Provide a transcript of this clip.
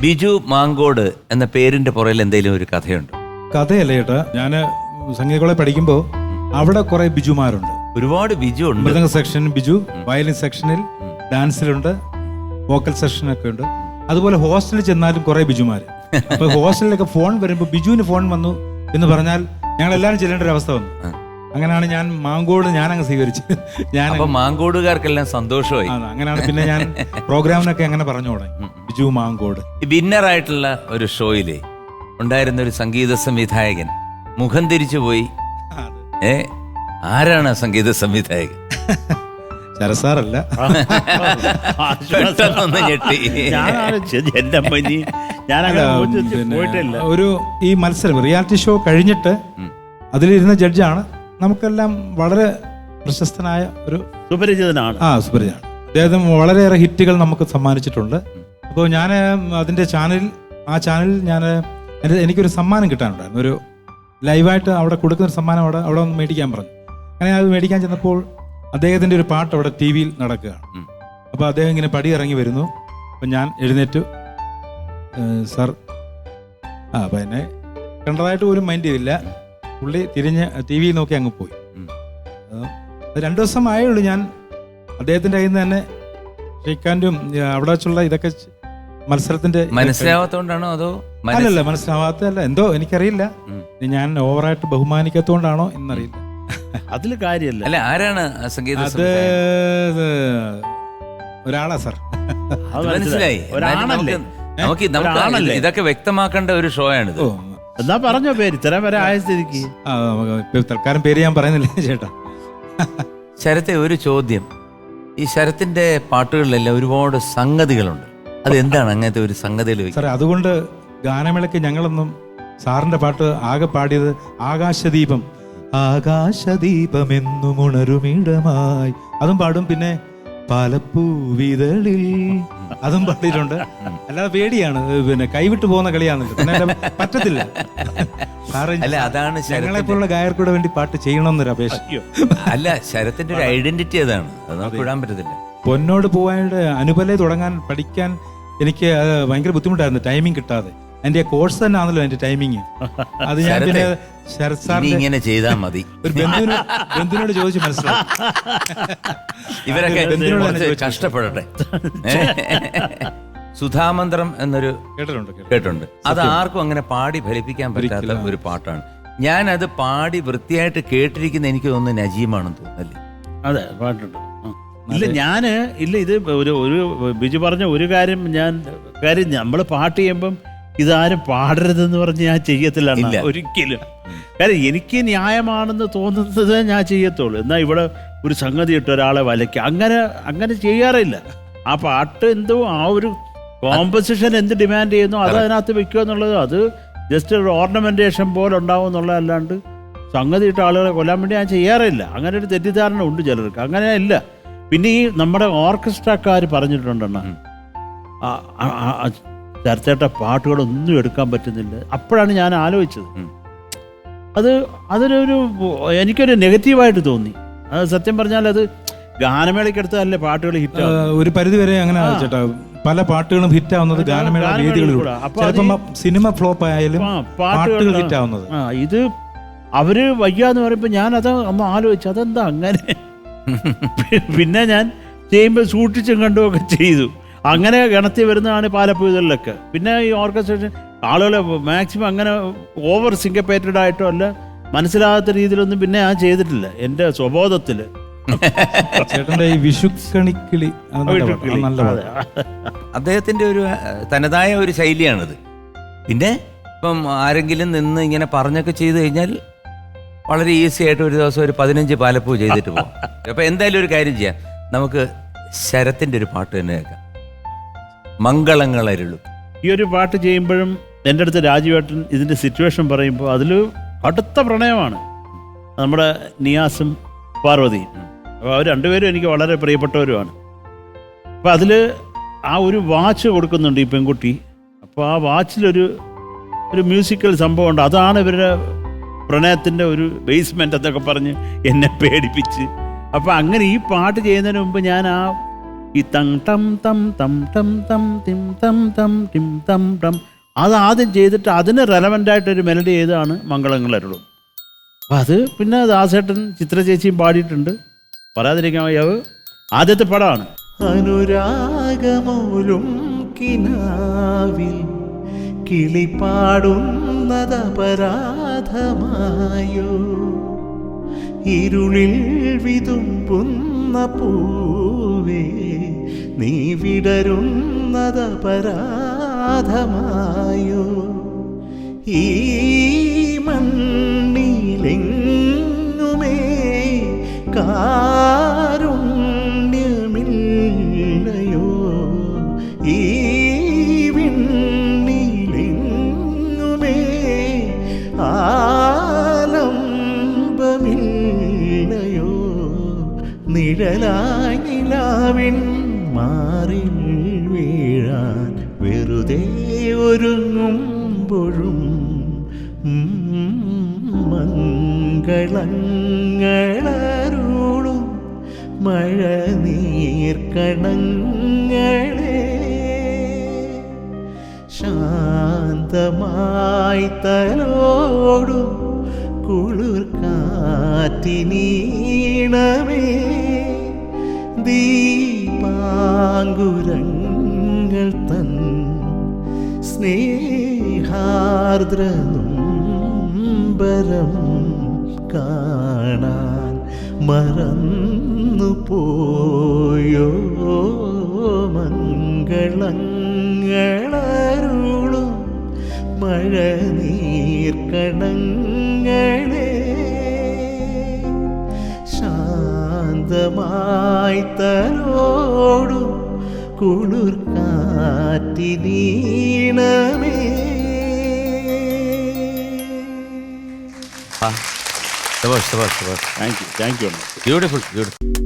ബിജു മാങ്കോട് എന്ന പേരിന്റെ പുറകിൽ എന്തെങ്കിലും ഒരു കഥയുണ്ട്? കഥയല്ല ചേട്ടാ ഞാൻ സംഗീത കോളേജ് പഠിക്കുമ്പോൾ അവിടെ കുറെ ബിജുമാരുണ്ട്. ഒരുപാട് ബിജു ഉണ്ട് മൃദംഗ സെക്ഷൻ ബിജു വയലിൻ സെക്ഷനിൽ ഡാൻസിലുണ്ട് വോക്കൽ സെക്ഷനൊക്കെ ഉണ്ട്. അതുപോലെ ഹോസ്റ്റലിൽ ചെന്നാലും കുറെ ബിജുമാര്. അപ്പൊ ഹോസ്റ്റലിലൊക്കെ ഫോൺ വരുമ്പോൾ ബിജുവിന് ഫോൺ വന്നു എന്ന് പറഞ്ഞാൽ ഞങ്ങൾ എല്ലാവരും ചെല്ലേണ്ട ഒരു അവസ്ഥ വന്നു. അങ്ങനെയാണ് ഞാൻ മാങ്കോട് ഞാൻ അങ്ങ് സ്വീകരിച്ചത് ഞാൻ അപ്പൊ മാങ്കോടുകാർക്കെല്ലാം സന്തോഷമായി. അങ്ങനെയാണ് പിന്നെ ഞാൻ പ്രോഗ്രാമിനൊക്കെ അങ്ങനെ പറഞ്ഞു തുടങ്ങി. ബിജു മാങ്കോട്. വിന്നർ വിന്നറായിട്ടുള്ള ഒരു ഷോയിൽ ഉണ്ടായിരുന്ന ഒരു സംഗീത സംവിധായകൻ മുഖം തിരിച്ചു പോയി. ഏ? ആരാണ് ആ സംഗീത സംവിധായകൻ? ചരസാറല്ല പെട്ടെന്നൊന്ന് ഞെട്ടി. ഞാനാണ് ചെ- എന്റെ അമ്മ ഇനി ഞാൻ അങ്ങനെ പിന്നെ പോയിട്ടില്ല. ഒരു ഈ മത്സരം റിയാലിറ്റി ഷോ കഴിഞ്ഞിട്ട് അതിലിരുന്ന ജഡ്ജാണ് നമുക്കെല്ലാം വളരെ പ്രശസ്തനായ ഒരു സുപരിചിതനാണ്. ആ സുപരിചിതനാണ്. അദ്ദേഹം വളരെയേറെ ഹിറ്റുകൾ നമുക്ക് സമ്മാനിച്ചിട്ടുണ്ട്. അപ്പോൾ ഞാൻ അതിന്റെ ചാനലിൽ ആ ചാനലിൽ ഞാൻ എനിക്കൊരു സമ്മാനം കിട്ടാനുണ്ടായിരുന്നു. ഒരു ലൈവായിട്ട് അവിടെ കൊടുക്കുന്ന ഒരു സമ്മാനം അവിടെ അവിടെ ഒന്ന് മേടിക്കാൻ പറഞ്ഞു. അങ്ങനെ അത് മേടിക്കാൻ ചെന്നപ്പോൾ അദ്ദേഹത്തിന്റെ ഒരു പാട്ട് അവിടെ ടി വിയിൽ നടക്കുകയാണ് അപ്പോൾ അദ്ദേഹം ഇങ്ങനെ പടി ഇറങ്ങി വരുന്നു. അപ്പം ഞാൻ എഴുന്നേറ്റു. സർ സാർ ആ അപ്പം എന്നെ കണ്ടതായിട്ട് പോലും മൈൻഡ് ചെയ്തില്ല. പുള്ളി തിരിഞ്ഞ് ടി വി നോക്കി അങ്ങ് പോയി. രണ്ടു ദിവസം ആയുള്ളൂ ഞാൻ അദ്ദേഹത്തിന്റെ കയ്യിൽ നിന്ന് തന്നെ ശ്രീകാന്തും അവിടെ വെച്ചുള്ള ഇതൊക്കെ മത്സരത്തിന്റെ മനസ്സിലാവാത്തോണ്ടാണോ അതോ അല്ലല്ല മനസ്സിലാവാത്തല്ല എന്തോ എനിക്കറിയില്ല. ഞാൻ ഓവറായിട്ട് ബഹുമാനിക്കാത്തോണ്ടാണോ എന്നറിയില്ല. അതിൽ കാര്യമല്ല അല്ല ആരാണ് സംഗീത അത് ഒരാളാ സാർ. മനസ്സിലായി. നമുക്ക് ഇതൊക്കെ വ്യക്തമാക്കേണ്ട ഒരു ഷോ ആണ് ഓ എന്നാ പറഞ്ഞോ പേര്? ഇത്രയും വരെ ആയ സ്ഥിതിക്ക് ആ നമുക്ക് ഇപ്പൊ തൽക്കാലം പേര് ഞാൻ പറയുന്നില്ല ചേട്ടാ. ശരത്തെ ഒരു ചോദ്യം. ഈ ശരത്തിന്റെ പാട്ടുകളിലെല്ലാം ഒരുപാട് സംഗതികളുണ്ട്. അത് എന്താണ് അങ്ങനത്തെ ഒരു സംഗതിയിൽ സാറേ അതുകൊണ്ട് ഗാനമേളയ്ക്ക് ഞങ്ങളൊന്നും സാറിന്റെ പാട്ട് ആകെ പാടിയത് ആകാശദീപം. ആകാശദീപമെന്നും ഉണരുമിടമായി. അതും പാടും. പിന്നെ പാലപ്പൂവിതളിൽ അതും പാടിയിട്ടുണ്ട്. അല്ലാതെ പേടിയാണ്. പിന്നെ കൈവിട്ടു പോകുന്ന കളിയാണല്ലോ. പറ്റത്തില്ല. അല്ല അതാണ് ഞങ്ങളെ ശരത്തിന്റെ ഗായകർക്കൂടെ വേണ്ടി പാട്ട് ചെയ്യണമെന്നൊരു അപേക്ഷ. അല്ല ശരത്തിന്റെ ഒരു ഐഡന്റിറ്റി അതാണ്. അത് നമുക്ക് വിടാൻ പറ്റത്തില്ല. പൊന്നോട് പോവാനായിട്ട് അനുപലെ തുടങ്ങാൻ പഠിക്കാൻ എനിക്ക് ഭയങ്കര ബുദ്ധിമുട്ടായിരുന്നു. ടൈമിംഗ് കിട്ടാതെ. എന്റെ കോഴ്സ് തന്നെ ആണല്ലോ എന്റെ ടൈമിങ് അത് ഞാൻ പിന്നെ ശരത് സാർ സാറിന്റെ ഇങ്ങനെ ചെയ്താൽ മതി. ഒരു ബന്ധുവിന് ബന്ധുവിനോട് ചോദിച്ചു മനസ്സിലായി ഇവരൊക്കെ ബന്ധുവിനോട് തന്നെ ചോദിച്ചു. കഷ്ടപ്പെടട്ടെ. ഏ? സുധാമന്ത്രം എന്നൊരു കേട്ടിട്ടുണ്ട് കേട്ടിട്ടുണ്ട്. കേട്ടുണ്ട് അത് ആർക്കും അങ്ങനെ പാടി ഫലിപ്പിക്കാൻ പറ്റാത്ത ഒരു പാട്ടാണ്. ഞാൻ അത് പാടി വൃത്തിയായിട്ട് കേട്ടിരിക്കുന്ന എനിക്ക് തോന്നുന്നു നജീമാണെന്ന് തോന്നുന്നല്ലേ അതെ പാട്ടുണ്ട് ആ. ഇല്ല ഞാൻ ഇല്ല ഇത് ഒരു ഒരു ബിജു പറഞ്ഞ ഒരു കാര്യം ഞാൻ കാര്യം നമ്മൾ പാട്ട് ചെയ്യുമ്പം ഇതാരും പാടരുതെന്ന് പറഞ്ഞ് ഞാൻ ചെയ്യത്തില്ല. ഒരിക്കലും. കാര്യം എനിക്ക് ന്യായമാണെന്ന് തോന്നുന്നത് ഞാൻ ചെയ്യത്തുള്ളൂ. എന്നാൽ ഇവിടെ ഒരു സംഗതി ഇട്ട് ഒരാളെ വലയ്ക്കുക അങ്ങനെ അങ്ങനെ ചെയ്യാറില്ല. ആ പാട്ട് എന്തോ ആ ഒരു കോമ്പസിഷൻ എന്ത് ഡിമാൻഡ് ചെയ്യുന്നു അത് അതിനകത്ത് വെക്കുക എന്നുള്ളത് അത് ജസ്റ്റ് ഒരു ഓർണമെന്റേഷൻ പോലെ ഉണ്ടാവും എന്നുള്ളതല്ലാണ്ട് സംഗതി ഇട്ട ആളുകളെ കൊല്ലാൻ വേണ്ടി ഞാൻ ചെയ്യാറില്ല. അങ്ങനെ ഒരു തെറ്റിദ്ധാരണ ഉണ്ട് ചിലർക്ക്. അങ്ങനെ ഇല്ല. പിന്നെ ഈ നമ്മുടെ ഓർക്കസ്ട്രക്കാർ പറഞ്ഞിട്ടുണ്ടെണ്ണ ചർച്ചേട്ട പാട്ടുകളൊന്നും എടുക്കാൻ പറ്റുന്നില്ല. അപ്പോഴാണ് ഞാൻ ആലോചിച്ചത്. അത് അതിനൊരു എനിക്കൊരു നെഗറ്റീവായിട്ട് തോന്നി. അത് സത്യം പറഞ്ഞാൽ അത് ഗാനമേളയ്ക്കടുത്തല്ലേ പാട്ടുകൾ ഹിറ്റ് ഒരു പരിധി വരെ അങ്ങനെ ചേട്ടാ പല പാട്ടുകളും ഹിറ്റ് ആവുന്നത് ഗാനമേള വേദികളിലൂടെ ചിലപ്പം സിനിമ ഫ്ലോപ്പ് ആയാലും പാട്ടുകൾ ഹിറ്റ് ആവുന്നത്. ആ ഇത് അവർ വയ്യാന്ന് പറയുമ്പോൾ ഞാൻ അത് അമ്മ ആലോചിച്ചു അതെന്താ അങ്ങനെ? പിന്നെ ഞാൻ ചെയ്യുമ്പോൾ സൂക്ഷിച്ചും കണ്ടുമൊക്കെ ചെയ്തു. അങ്ങനെ ഗണത്തിൽ വരുന്നതാണ് പാലപ്പുഴകളിലൊക്കെ പിന്നെ ഈ ഓർക്കസ്ട്രേഷൻ ആളുകൾ മാക്സിമം അങ്ങനെ ഓവർ സിംഗപ്പേറ്റഡ് ആയിട്ടോ അല്ല മനസ്സിലാകാത്ത രീതിയിലൊന്നും പിന്നെ ഞാൻ ചെയ്തിട്ടില്ല. എന്റെ സ്വബോധത്തിൽ ചേട്ടന്റെ ഈ അദ്ദേഹത്തിന്റെ ഒരു തനതായ ഒരു ശൈലിയാണിത്. പിന്നെ ഇപ്പം ആരെങ്കിലും നിന്ന് ഇങ്ങനെ പറഞ്ഞൊക്കെ ചെയ്തു കഴിഞ്ഞാൽ വളരെ ഈസി ആയിട്ട് ഒരു ദിവസം ഒരു പതിനഞ്ച് പാലപ്പൂ ചെയ്തിട്ട് പോകും അപ്പൊ എന്തായാലും ഒരു കാര്യം ചെയ്യാം. നമുക്ക് ശരത്തിന്റെ ഒരു പാട്ട് തന്നെ കേൾക്കാം. മംഗളങ്ങളരുളും. ഈ ഒരു പാട്ട് ചെയ്യുമ്പോഴും എന്റെ അടുത്ത് രാജുവേട്ടൻ ഇതിന്റെ സിറ്റുവേഷൻ പറയുമ്പോൾ അതിൽ അടുത്ത പ്രണയമാണ്. നമ്മുടെ നിയാസും പാർവതിയും. അപ്പോൾ അവർ രണ്ടുപേരും എനിക്ക് വളരെ പ്രിയപ്പെട്ടവരുമാണ്. അപ്പോൾ അതിൽ ആ ഒരു വാച്ച് കൊടുക്കുന്നുണ്ട് ഈ പെൺകുട്ടി. അപ്പോൾ ആ വാച്ചിലൊരു ഒരു മ്യൂസിക്കൽ സംഭവമുണ്ട്. അതാണ് ഇവരുടെ പ്രണയത്തിന്റെ ഒരു ബേസ്മെന്റ് എന്നൊക്കെ പറഞ്ഞ് എന്നെ പേടിപ്പിച്ച്. അപ്പോൾ അങ്ങനെ ഈ പാട്ട് ചെയ്യുന്നതിന് മുമ്പ് ഞാൻ ആ ഈ തം ടം തം തം ടം തം തിം തം തം തിം തം. ടം അത് ആദ്യം ചെയ്തിട്ട് അതിന് റെലവന്റായിട്ടൊരു മെലഡി മംഗളങ്ങൾ മംഗളങ്ങളരുളും അപ്പം അത് പിന്നെ ദാസേട്ടൻ ചിത്ര ചേച്ചിയും പാടിയിട്ടുണ്ട്. പറയാതിരിക്കാൻ വയ്യാവ്. ആദ്യത്തെ പടമാണ്. അനുരാഗമൂലും കിനാവിൽ കിളിപ്പാടുന്നതപരാധമായോ ഇരുളിൽ വിതുമ്പുന്ന പൂവേ നീ വിടരുന്നത് പരാധമായോ ഈ മണ്ണിലെങ്ങുമേ കാരുണ്യമില്ലയോ വെറുതെ ഒരുങ്ങുമ്പോഴും മംഗളങ്ങളരുളും മഴ നീർക്കണങ്ങളെ ശാന്തമായി തലോടും കുളിർ കാറ്റിനീണമേ ദീപാങ്കുരങ്ങൾ തൻ സ്നേഹാർദ്രനുംബരം കാണാൻ മറന്നു പോയോ മംഗളങ്ങളരുളും മഴ നീർക്കണങ്ങളെ ശാന്തമായി തലോടും കുളിർ കാറ്റിനീണമേ thank you thank you beautiful beautiful